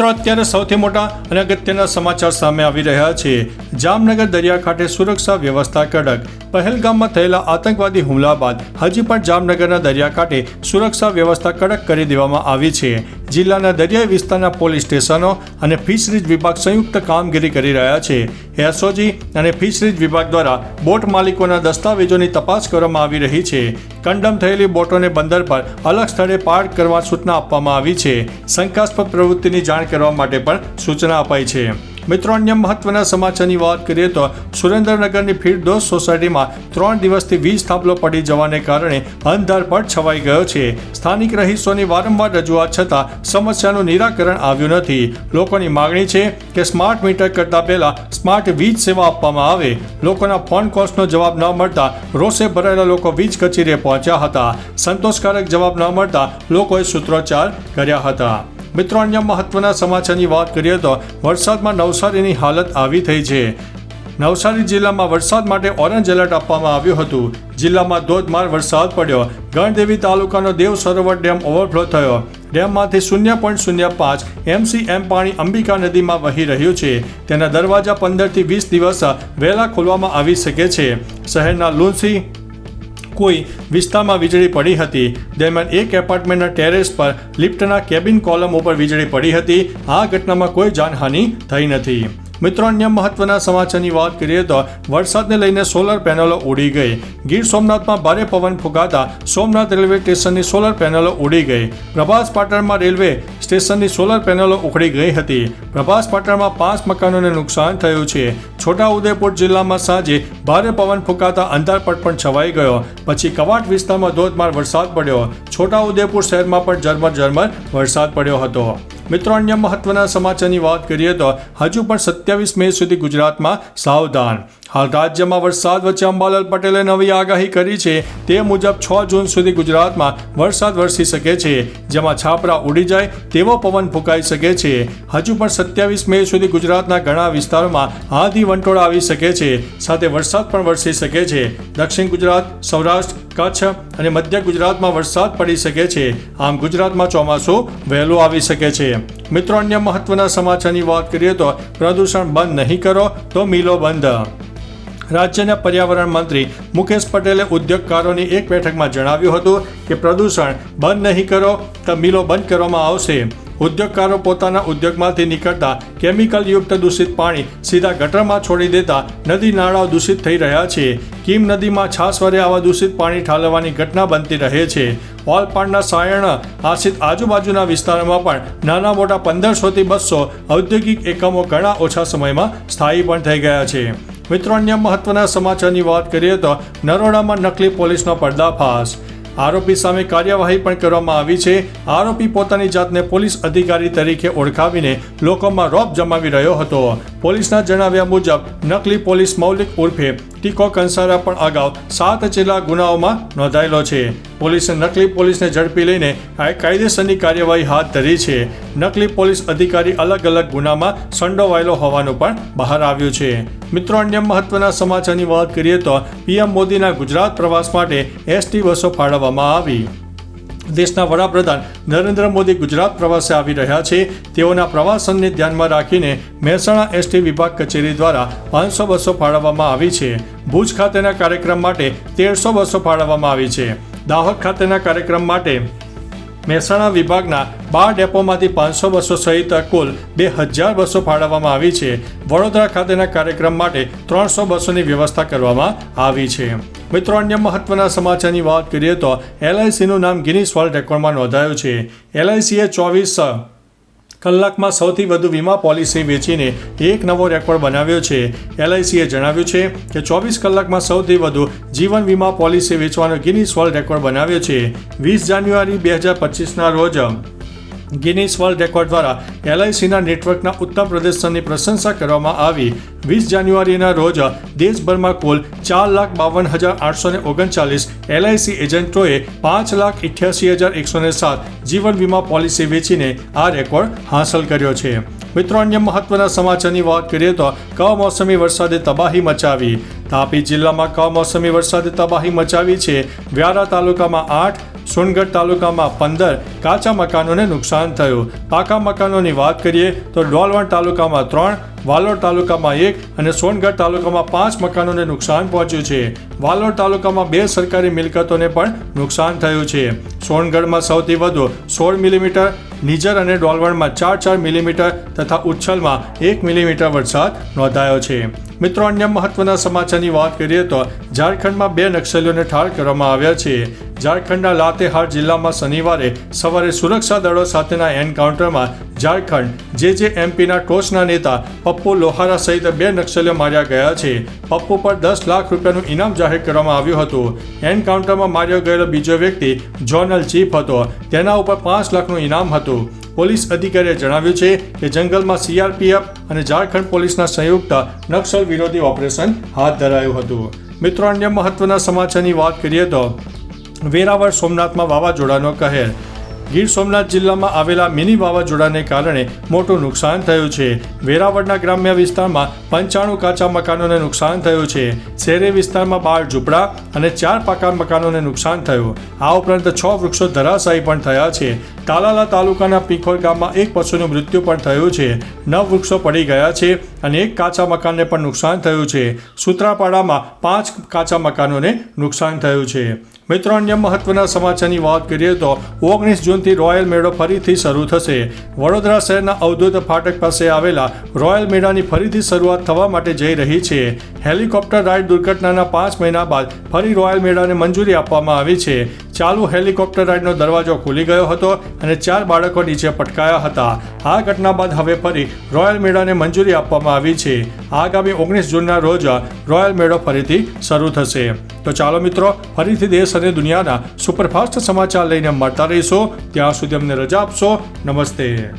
મિત્રો, અત્યારે સૌથી મોટા અને અગત્યના સમાચાર સામે આવી રહ્યા છે. જામનગર દરિયાકાંઠે સુરક્ષા વ્યવસ્થા કડક પહેલગામમાં થયેલા આતંકવાદી હુમલા બાદ હજી પણ જામનગરના દરિયાકાંઠે સુરક્ષા વ્યવસ્થા કડક કરી દેવામાં આવી છે. જિલ્લાના દરિયાઈ વિસ્તારના પોલીસ સ્ટેશનો અને ફિશરીજ વિભાગ સંયુક્ત કામગીરી કરી રહ્યા છે. એસઓજી અને ફિશરીજ વિભાગ દ્વારા બોટ માલિકોના દસ્તાવેજોની તપાસ કરવામાં આવી રહી છે. કંડમ થયેલી બોટોને બંદર પર અલગ સ્થળે પાર્ક કરવા સૂચના આપવામાં આવી છે. શંકાસ્પદ પ્રવૃત્તિની જાણ કરવા માટે પણ સૂચના અપાઈ છે. મિત્રો, અન્ય મહત્વના સમાચારની વાત કરીએ તો સુરેન્દ્રનગરની ફિરદોસ સોસાયટીમાં ત્રણ દિવસથી વીજ થાંભલો પડી જવાને કારણે અંધારપટ છવાઈ ગયો છે. સ્થાનિક રહીશોની વારંવાર રજૂઆત છતાં સમસ્યાનું નિરાકરણ આવ્યું નથી. લોકોની માગણી છે કે સ્માર્ટ મીટર કરતા પહેલા સ્માર્ટ વીજ સેવા આપવામાં આવે. લોકોના ફોન કોલ્સનો જવાબ ન મળતા રોષે ભરાયેલા લોકો વીજ કચેરીએ પહોંચ્યા હતા. સંતોષકારક જવાબ ન મળતા લોકોએ સૂત્રોચ્ચાર કર્યા હતા. મિત્રો, અન્ય મહત્વના સમાચારની વાત કરીએ તો વરસાદમાં નવસારીની હાલત આવી થઈ છે. નવસારી જિલ્લામાં વરસાદ માટે ઓરેન્જ એલર્ટ આપવામાં આવ્યું હતું. જિલ્લામાં ધોધમાર વરસાદ પડ્યો. ગણદેવી તાલુકાનો દેવ સરોવર ડેમ ઓવરફ્લો થયો. ડેમમાંથી શૂન્ય પોઈન્ટ શૂન્ય પાંચ એમસીએમ પાણી અંબિકા નદીમાં વહી રહ્યું છે. તેના દરવાજા પંદરથી વીસ દિવસ વહેલા ખોલવામાં આવી શકે છે. શહેરના લુન્સી કોઈ વિસ્તારમાં વીજળી પડી હતી. દરમિયાન એક એપાર્ટમેન્ટના ટેરેસ પર લિફ્ટના કેબિન કોલમ ઉપર વીજળી પડી હતી. આ ઘટનામાં કોઈ જાનહાનિ થઈ નથી. મિત્રો, અન્ય મહત્વના સમાચારની વાત કરીએ તો વરસાદને લઈને સોલર પેનલો ઉડી ગઈ. ગીર સોમનાથમાં ભારે પવન ફૂંકાતા સોમનાથ રેલવે સ્ટેશનની સોલર પેનલો ઉડી ગઈ. પ્રભાસ પાટણમાં રેલવે સ્ટેશનની સોલર પેનલો ઉખડી ગઈ હતી. પ્રભાસ પાટણમાં પાંચ મકાનોને નુકસાન થયું છે. છોટાઉદેપુર જિલ્લામાં સાંજે ભારે પવન ફૂંકાતા અંધારપટ પણ છવાઈ ગયો. પછી કવાટ વિસ્તારમાં ધોધમાર વરસાદ પડ્યો. છોટાઉદેપુર શહેરમાં પણ ઝરમર ઝરમર વરસાદ પડ્યો હતો. મિત્રો, અન્ય મહત્વના સમાચારની વાત કરીએ તો હજુ પણ સત્યાવીસ મે સુધી ગુજરાતમાં સાવધાન. હાલ રાજ્યમાં વરસાદ વચ્ચે અંબાલાલ પટેલે નવી આગાહી કરી છે. તે મુજબ છ જૂન સુધી ગુજરાતમાં વરસાદ વરસી શકે છે. જેમાં છાપરા ઉડી જાય તેવો પવન ફૂંકાઈ શકે છે. હજુ પણ સત્યાવીસ મે સુધી ગુજરાતના ઘણા વિસ્તારોમાં આધી વંટોળ આવી શકે છે. સાથે વરસાદ પણ વરસી શકે છે. દક્ષિણ ગુજરાત, સૌરાષ્ટ્ર કચ્છ અને મધ્ય ગુજરાતમાં વરસાદ પડી શકે છે. આમ ગુજરાતમાં ચોમાસું વહેલું આવી શકે છે. મિત્રો, અન્ય મહત્વના સમાચારની વાત કરીએ તો પ્રદૂષણ બંધ નહીં કરો તો મિલો બંધ. રાજ્યના પર્યાવરણ મંત્રી મુકેશ પટેલે ઉદ્યોગકારોની એક બેઠકમાં જણાવ્યું હતું કે પ્રદૂષણ બંધ નહીં કરો તો મિલો બંધ કરવામાં આવશે. ઉદ્યોગકારો પોતાના ઉદ્યોગમાંથી નીકળતા કેમિકલયુક્ત દૂષિત પાણી સીધા ગટરમાં છોડી દેતા નદી નાળાઓ દૂષિત થઈ રહ્યા છે. કીમ નદીમાં છાસ વરે આવા દૂષિત પાણી ઠાલવવાની ઘટના બનતી રહે છે. ઓલપાડના સાયણ આશિત આજુબાજુના વિસ્તારોમાં પણ નાના મોટા પંદરસોથી બસો ઔદ્યોગિક એકમો ઘણા ઓછા સમયમાં સ્થાયી પણ થઈ ગયા છે. મિત્રો, અન્ય મહત્વના સમાચારની વાત કરીએ તો નરોડામાં નકલી પોલીસનો પર્દાફાશ. આરોપી સામે કાર્યવાહી પણ કરવામાં આવી છે. આરોપી પોતાની જાતને પોલીસ અધિકારી તરીકે ઓળખાવીને લોકોમાં રોપ જમાવી રહ્યો હતો. પોલીસના જણાવ્યા મુજબ, નકલી પોલીસ મૌલિક ઉર્ફે ટીકો કંસારા પણ અગાઉ સાત જેટલા ગુનાઓમાં નોંધાયેલો છે. પોલીસે નકલી પોલીસને ઝડપી લઈને કાયદેસરની કાર્યવાહી હાથ ધરી છે. નકલી પોલીસ અધિકારી અલગ અલગ ગુનામાં સંડોવાયેલો હોવાનું પણ બહાર આવ્યું છે. મિત્રો, અન્ય મહત્વના સમાચારની વાત કરીએ તો પીએમ મોદીના ગુજરાત પ્રવાસ માટે એસટી બસો ફાળવવામાં આવી. દેશના વડાપ્રધાન નરેન્દ્ર મોદી ગુજરાત પ્રવાસે આવી રહ્યા છે. તેઓના પ્રવાસનને ધ્યાનમાં રાખીને મહેસાણા એસટી વિભાગ કચેરી દ્વારા પાંચસો બસો ફાળવવામાં આવી છે. ભુજ ખાતેના કાર્યક્રમ માટે તેરસો બસો ફાળવવામાં આવી છે. દાહોદ ખાતેના કાર્યક્રમ માટે મહેસાણા વિભાગના બાર ડેપોમાંથી પાંચસો બસો સહિત કુલ બે હજાર બસો ફાળવવામાં આવી છે. વડોદરા ખાતેના કાર્યક્રમ માટે ત્રણસો બસોની વ્યવસ્થા કરવામાં આવી છે. મિત્રો, અન્ય મહત્વના સમાચારની વાત કરીએ તો એલઆઈસીનું નામ ગિનિસ વર્લ્ડ રેકોર્ડમાં નોંધાયું છે. એલઆઈસીએ ચોવીસ કલાકમાં સૌથી વધુ વીમા પોલિસી વેચીને એક નવો રેકોર્ડ બનાવ્યો છે. એલઆઈસીએ જણાવ્યું છે કે ચોવીસ કલાકમાં સૌથી વધુ જીવન વીમા પોલિસી વેચવાનો ગિનિસ વર્લ્ડ રેકોર્ડ બનાવ્યો છે. વીસ જાન્યુઆરી બે હજાર પચીસના રોજ ગિનિસ વર્લ્ડ રેકોર્ડ દ્વારા એલઆઈસીના નેટવર્કના ઉત્તમ પ્રદર્શનની પ્રશંસા કરવામાં આવી. વીસ જાન્યુઆરીના રોજ દેશભરમાં કુલ ચાર લાખ બાવન હજાર આઠસો ને ઓગણચાલીસ એલઆઈસી એજન્ટોએ પાંચ લાખ ઇઠ્યાસી હજાર એકસો ને સાત જીવન વીમા પોલિસી વેચીને આ રેકોર્ડ હાંસલ કર્યો છે. મિત્રો, અન્ય મહત્વના સમાચારની વાત કરીએ તો કમોસમી વરસાદે તબાહી મચાવી. તાપી જિલ્લામાં કમોસમી વરસાદે તબાહી મચાવી છે. વ્યારા તાલુકામાં આઠ સોનગઢ તાલુકામાં પંદર કાચા મકાનોને નુકસાન થયું. પાકા મકાનોની વાત કરીએ તો ડોલવણ તાલુકામાં ત્રણ, વાલોડ તાલુકામાં એક અને સોનગઢ તાલુકામાં પાંચ મકાનોને નુકસાન પહોંચ્યું છે. વાલોડ તાલુકામાં બે સરકારી મિલકતોને પણ નુકસાન થયું છે. સોનગઢમાં સૌથી વધુ સોળ મિલીમીટર, નિજર અને ડોલવણમાં ચાર ચાર મિલીમીટર તથા ઉચ્છલમાં એક મિલીમીટર વરસાદ નોંધાયો છે. મિત્રો, અન્ય મહત્વના સમાચારની વાત કરીએ તો ઝારખંડમાં બે નક્સલીઓને ઠાર કરવામાં આવ્યા છે. ઝારખંડના લાતેહાર જિલ્લામાં શનિવારે સવારે સુરક્ષા દળો સાથેના એન્કાઉન્ટરમાં ઝારખંડ જે જે એમપીના ટોચના નેતા પપ્પુ લોહારા સહિત બે નક્સલીઓ માર્યા ગયા છે. પપ્પુ પર દસ લાખ રૂપિયાનું ઇનામ જાહેર કરવામાં આવ્યું હતું. એન્કાઉન્ટરમાં માર્યો ગયેલો બીજો વ્યક્તિ જોનલ ચીફ હતો. તેના ઉપર પાંચ લાખનું ઇનામ હતું. પોલીસ અધિકારીએ જણાવ્યું છે કે જંગલમાં સીઆરપીએફ અને ઝારખંડ પોલીસના સંયુક્ત નક્સલ વિરોધી ઓપરેશન હાથ ધરાયું હતું. મિત્રો, અન્ય મહત્વના સમાચારની વાત કરીએ તો વેરાવળ સોમનાથમાં વાવાઝોડાનો કહેર. ગીર સોમનાથ જિલ્લામાં આવેલા મિની વાવાઝોડાને કારણે મોટું નુકસાન થયું છે. વેરાવળના ગ્રામ્ય વિસ્તારમાં પંચાણું કાચા મકાનોને નુકસાન થયું છે. શહેરી વિસ્તારમાં બાર ઝૂંપડા અને ચાર પાકા મકાનોને નુકસાન થયું. આ ઉપરાંત છ વૃક્ષો ધરાશાયી પણ થયા છે. તાલાલા તાલુકાના પીખોર ગામમાં એક પશુનું મૃત્યુ પણ થયું છે. નવ વૃક્ષો પડી ગયા છે. અને એક કાચા મકાનને પણ નુકસાન થયું છે. સુત્રાપાડામાં પાંચ કાચા મકાનોને નુકસાન થયું છે. મિત્રો, અન્ય મહત્વના સમાચારની વાત કરીએ તો ઓગણીસ જૂનથી રોયલ મેળો ફરીથી શરૂ થશે. વડોદરા શહેરના અવધૂત ફાટક પાસે આવેલા રોયલ મેળાની ફરીથી શરૂઆત થવા માટે જઈ રહી છે. હેલિકોપ્ટર રાઇડ દુર્ઘટનાના પાંચ મહિના બાદ ફરી રોયલ મેળાને મંજૂરી આપવામાં આવી છે. ચાલુ હેલિકોપ્ટર રાઇડનો દરવાજો ખુલી ગયો હતો અને ચાર બાળકો નીચે પટકાયા હતા. આ ઘટના બાદ હવે ફરી રોયલ મેળાને મંજૂરી આપવામાં આવી છે. આગામી ઓગણીસ જૂનના રોજ રોયલ મેળો ફરીથી શરૂ થશે. તો ચાલો મિત્રો, ફરીથી દેશ અને દુનિયાના સુપરફાસ્ટ સમાચાર લઈને મળતા રહીશો. ત્યાં સુધી અમને રજા આપશો. નમસ્તે.